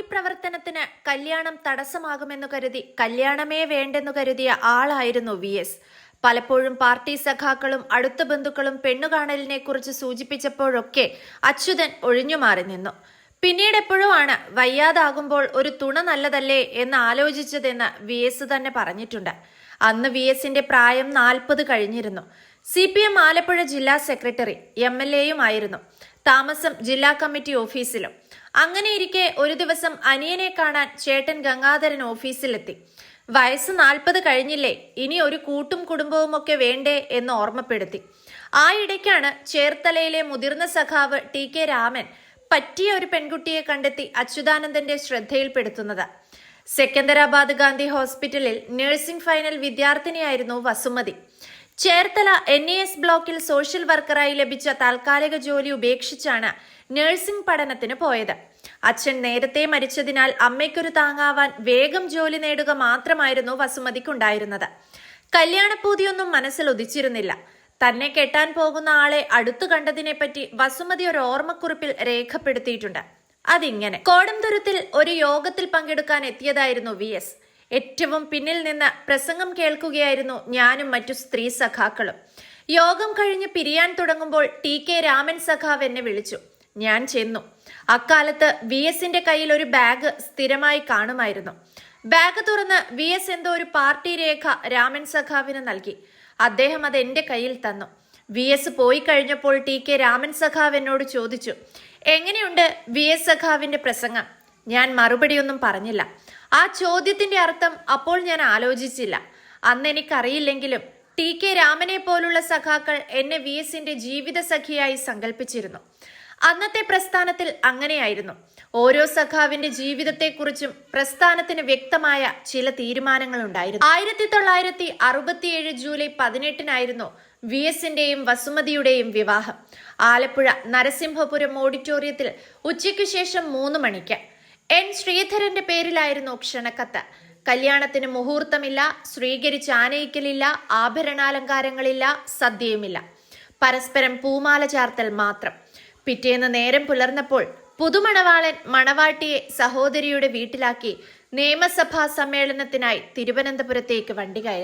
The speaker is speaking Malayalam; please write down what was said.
പാർട്ടി പ്രവർത്തനത്തിന് കല്യാണം തടസ്സമാകുമെന്നു കരുതി കല്യാണമേ വേണ്ടെന്നു കരുതിയ ആളായിരുന്നു വി എസ്. പലപ്പോഴും പാർട്ടി സഖാക്കളും അടുത്ത ബന്ധുക്കളും പെണ്ണുകാണലിനെ കുറിച്ച് സൂചിപ്പിച്ചപ്പോഴൊക്കെ അച്യുതൻ ഒഴിഞ്ഞുമാറി നിന്നു. പിന്നീട് എപ്പോഴുമാണ് വയ്യാതാകുമ്പോൾ ഒരു തുണ നല്ലതല്ലേ എന്ന് ആലോചിച്ചതെന്ന് വി എസ് തന്നെ പറഞ്ഞിട്ടുണ്ട്. അന്ന് വി എസിന്റെ പ്രായം നാൽപ്പത് കഴിഞ്ഞിരുന്നു. സി പി എം ആലപ്പുഴ ജില്ലാ സെക്രട്ടറി എം എൽ എയും ആയിരുന്നു താമസം ജില്ലാ കമ്മിറ്റി ഓഫീസിലും. അങ്ങനെയിരിക്കെ ഒരു ദിവസം അനിയനെ കാണാൻ ചേട്ടൻ ഗംഗാധരൻ ഓഫീസിലെത്തി. വയസ്സ് നാൽപ്പത് കഴിഞ്ഞില്ലേ ഇനി ഒരു കൂട്ടും കുടുംബവും ഒക്കെ വേണ്ടേ എന്ന് ഓർമ്മപ്പെടുത്തി. ആ ഇടയ്ക്കാണ് ചേർത്തലയിലെ മുതിർന്ന സഖാവ് ടി കെ രാമൻ പറ്റിയ ഒരു പെൺകുട്ടിയെ കണ്ടെത്തി അച്യുതാനന്ദന്റെ ശ്രദ്ധയിൽപ്പെടുത്തുന്നത്. സെക്കന്ദരാബാദ് ഗാന്ധി ഹോസ്പിറ്റലിൽ nursing final വിദ്യാർത്ഥിനിയായിരുന്നു Vasumathi. Cherthala N A S ബ്ലോക്കിൽ സോഷ്യൽ വർക്കറായി ലഭിച്ച താൽക്കാലിക ജോലി ഉപേക്ഷിച്ചാണ് നഴ്സിംഗ് പഠനത്തിന് പോയത്. അച്ഛൻ നേരത്തെ മരിച്ചതിനാൽ അമ്മയ്ക്കൊരു താങ്ങാവാൻ വേഗം ജോലി നേടുക മാത്രമായിരുന്നു വസുമതിക്കുണ്ടായിരുന്നത്. കല്യാണപൂതിയൊന്നും മനസ്സിൽ ഉദിച്ചിരുന്നില്ല. തന്നെ കെട്ടാൻ പോകുന്ന ആളെ അടുത്തു കണ്ടതിനെപ്പറ്റി വസുമതി ഒരു ഓർമ്മക്കുറിപ്പിൽ രേഖപ്പെടുത്തിയിട്ടുണ്ട്. അതിങ്ങനെ. കോടംതുരുത്തിൽ ഒരു യോഗത്തിൽ പങ്കെടുക്കാൻ എത്തിയതായിരുന്നു വി എസ് ഏറ്റവും പിന്നിൽ നിന്ന് പ്രസംഗം കേൾക്കുകയായിരുന്നു ഞാനും മറ്റു സ്ത്രീ സഖാക്കളും. യോഗം കഴിഞ്ഞ് പിരിയാൻ തുടങ്ങുമ്പോൾ ടി കെ രാമൻ സഖാവ് എന്നെ വിളിച്ചു. ഞാൻ ചെന്നു. അക്കാലത്ത് വി എസിന്റെ കയ്യിൽ ഒരു ബാഗ് സ്ഥിരമായി കാണുമായിരുന്നു. ബാഗ് തുറന്ന് വി എസ് എന്തോ ഒരു പാർട്ടി രേഖ രാമൻ സഖാവിന് നൽകി. അദ്ദേഹം അത് എന്റെ കയ്യിൽ തന്നു. വി എസ് പോയി കഴിഞ്ഞപ്പോൾ ടി കെ രാമൻ സഖാവ് എന്നോട് ചോദിച്ചു എങ്ങനെയുണ്ട് വി എസ് സഖാവിന്റെ പ്രസംഗം? ഞാൻ മറുപടിയൊന്നും പറഞ്ഞില്ല. ആ ചോദ്യത്തിന്റെ അർത്ഥം അപ്പോൾ ഞാൻ ആലോചിച്ചില്ല. അന്ന് എനിക്കറിയില്ലെങ്കിലും ടി കെ രാമനെ പോലുള്ള സഖാക്കൾ എന്നെ വി എസിന്റെ ജീവിത സഖിയായി സങ്കല്പിച്ചിരുന്നു അന്നത്തെ പ്രസ്ഥാനത്തിൽ അങ്ങനെയായിരുന്നു. ഓരോ സഖാവിന്റെ ജീവിതത്തെക്കുറിച്ചും പ്രസ്ഥാനത്തിന് വ്യക്തമായ ചില തീരുമാനങ്ങൾ ഉണ്ടായിരുന്നു. ആയിരത്തി തൊള്ളായിരത്തി അറുപത്തിയേഴ് ജൂലൈ പതിനെട്ടിനായിരുന്നു വി എസിന്റെയും വസുമതിയുടെയും വിവാഹം. ആലപ്പുഴ നരസിംഹപുരം ഓഡിറ്റോറിയത്തിൽ ഉച്ചയ്ക്ക് ശേഷം മൂന്ന് മണിക്ക്. എൻ ശ്രീധരന്റെ പേരിലായിരുന്നു ക്ഷണക്കത്ത്. കല്യാണത്തിന് മുഹൂർത്തമില്ല സ്വീകരിച്ച് ആനയിക്കലില്ല ആഭരണാലങ്കാരങ്ങളില്ല സദ്യയുമില്ല. പരസ്പരം പൂമാല ചാർത്തൽ മാത്രം. പിറ്റേന്ന് നേരം പുലർന്നപ്പോൾ പുതുമണവാളൻ മണവാട്ടിയെ സഹോദരിയുടെ വീട്ടിലാക്കി നിയമസഭാ സമ്മേളനത്തിനായി തിരുവനന്തപുരത്തേക്ക് വണ്ടി കയറി.